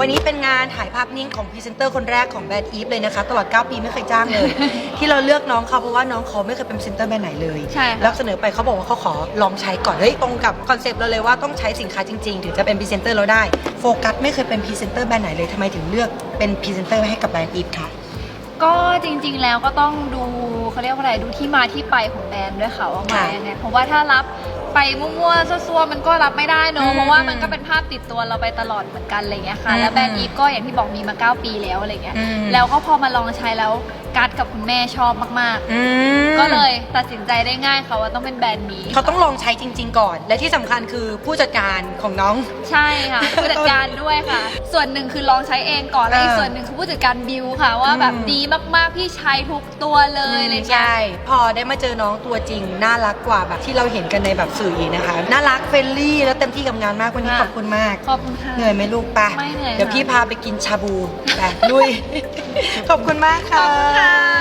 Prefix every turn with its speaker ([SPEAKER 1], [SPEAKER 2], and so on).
[SPEAKER 1] วันนี้เป็นงานถ่ายภาพนิ่งของพรีเซนเตอร์คนแรกของแบรนด์อีฟเลยนะคะ ตลอด 9 ปีไม่เคยจ้างเลย ที่เราเลือกน้องเขาเพราะว่าน้องเขาไม่เคยเป็นพรีเซนเตอร์แบรนด์ไหนเลย
[SPEAKER 2] ใช่ค่ะ
[SPEAKER 1] แล้วเสนอไปเขาบอกว่าเขาขอลองใช้ก่อนเฮ้ยตรงกับคอนเซปต์เราเลยว่าต้องใช้สินค้าจริงๆ ถึงจะเป็นพรีเซนเตอร์เราได้โฟกัสไม่เคยเป็นพรีเซนเตอร์แบรนด์ไหนเลยทำไมถึงเลือกเป็นพรีเซนเตอร์ให้กับแบรนด์อีฟคะ
[SPEAKER 2] ก็จริงๆแล้วก็ต้องดูเขาเรียกว่าอะไรดูที่มาที่ไปของแบรนด์ด้วยค่ะว่ามา
[SPEAKER 1] ค่ะ
[SPEAKER 2] ยังไงเพราะว่าถ้ารับ ไปมั่วๆซัวๆมันก็รับไม่ได้เน
[SPEAKER 1] อื
[SPEAKER 2] อะ
[SPEAKER 1] ม
[SPEAKER 2] เพราะว่ามันก็เป็นภาพติดตัวเราไปตลอดเหมือนกันอะไรเงี้ยค่ะ
[SPEAKER 1] อืม
[SPEAKER 2] แล้วแบรนด์อีฟก็อย่างที่บอกมีมา 9 ปีแล้วอะไรเงี้ย
[SPEAKER 1] อืม
[SPEAKER 2] แล้วก็พอมาลองใช้แล้ว กัดกับคุณแม่ชอบมาก
[SPEAKER 1] อืม
[SPEAKER 2] ๆ ก็เลยตัดสินใจได้ง่ายค่ะว่าต้องเป็นแบรนด์นี้
[SPEAKER 1] เขาต้องลองใช้จริง ๆ ก่อน และที่สำคัญคือผู้จัดการของน้อง
[SPEAKER 2] ใช่ค่ะ ผู้จัดการด้วยค่ะ ส่วนหนึ่งคือลองใช้เองก่อนแล้วอีก
[SPEAKER 1] เออ
[SPEAKER 2] ส่วนหนึ่งคือผู้จัดการบิวค่ะ ว่าแบบ
[SPEAKER 1] อืม
[SPEAKER 2] ดีมากๆพี่ใช้ทุกตัวเลยอะไรเงี้ย
[SPEAKER 1] ใช่ พอได้มาเจอน้องตัวจริง น่ารักกว่าแบบที่เราเห็นกันในแบบสื่ออีกนะคะ น่ารักเฟรนลี่แล้วเต็มที่กับงานมากวันนี้
[SPEAKER 2] ค่ะ
[SPEAKER 1] ขอบคุณมาก
[SPEAKER 2] ขอบคุณค่ะ
[SPEAKER 1] เหนื่อยไหมลูกปะ
[SPEAKER 2] ไม่เหนื่อย
[SPEAKER 1] เดี๋ยว
[SPEAKER 2] ค่ะ
[SPEAKER 1] พี่พาไปกินชาบูไปลุย ขอบคุณมากค่ะ
[SPEAKER 2] ขอบคุณค่ะ Bye.